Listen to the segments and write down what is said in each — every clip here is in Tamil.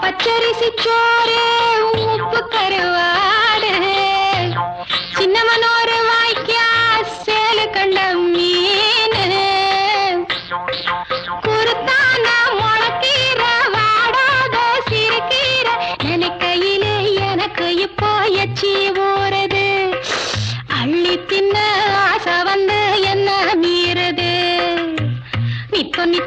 பச்சரிசி சோறு உப்பு கருவாடு. சின்னமனோரு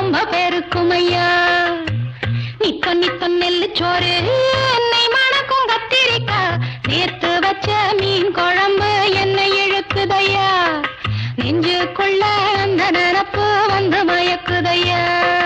ரொம்ப ரொம்ப பெருக்குமையா. நித்தம் நித்தம் நெல்லு சோறு. என்னை மணக்கும் கத்திரிக்கா. நேத்து வச்ச மீன் குழம்பு என்னை இழுக்குதையா. நெஞ்சுக்குள்ள அந்த நினப்பு வந்து மயக்குதையா.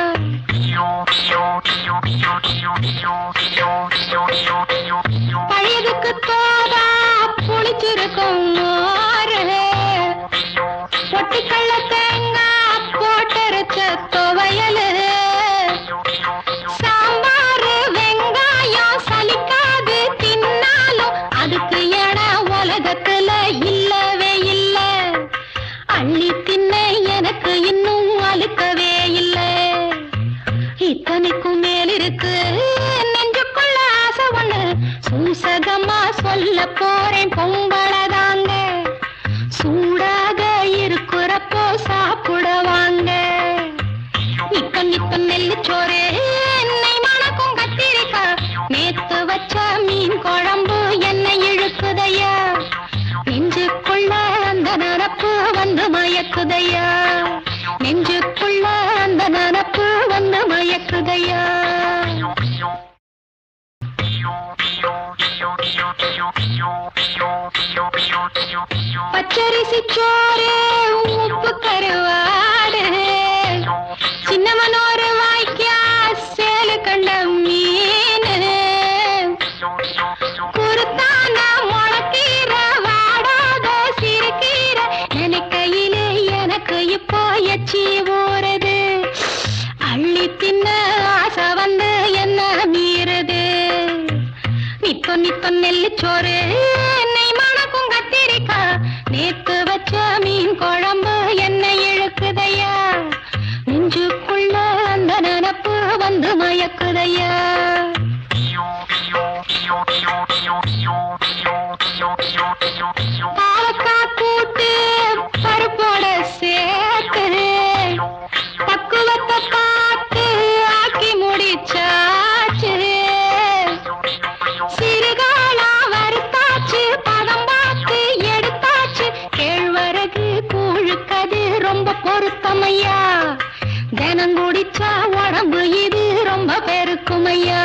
இத்தனைக்கும் மேல் இருக்கு நெஞ்சுக்குள்ள ஆசை ஒண்ணு. சூசகமா சொல்ல போறேன் பொங்கலதாங்க சூடாக இருக்கிறப்போ சாப்பிட வாங்க. நித்த நித்த நெல்லுச்சோறு என்னை மணக்கும் கத்திரிக்கா. நேத்து வச்ச மீன் குழம்பு என்னை இழுக்குதையா. நெஞ்சுக்குள்ள அந்த நினப்பு வந்து மயக்குதையா. நெஞ்சு மயக்குதையா பச்சரிசி சோறு உப்பு கருவாடு சின்னமனோரு வாய்க்கா சேலு கண்ட நித்தோ பொருத்தமையா தினம் குடிச்சா உடம்பு இது ரொம்ப பெருக்குமையா?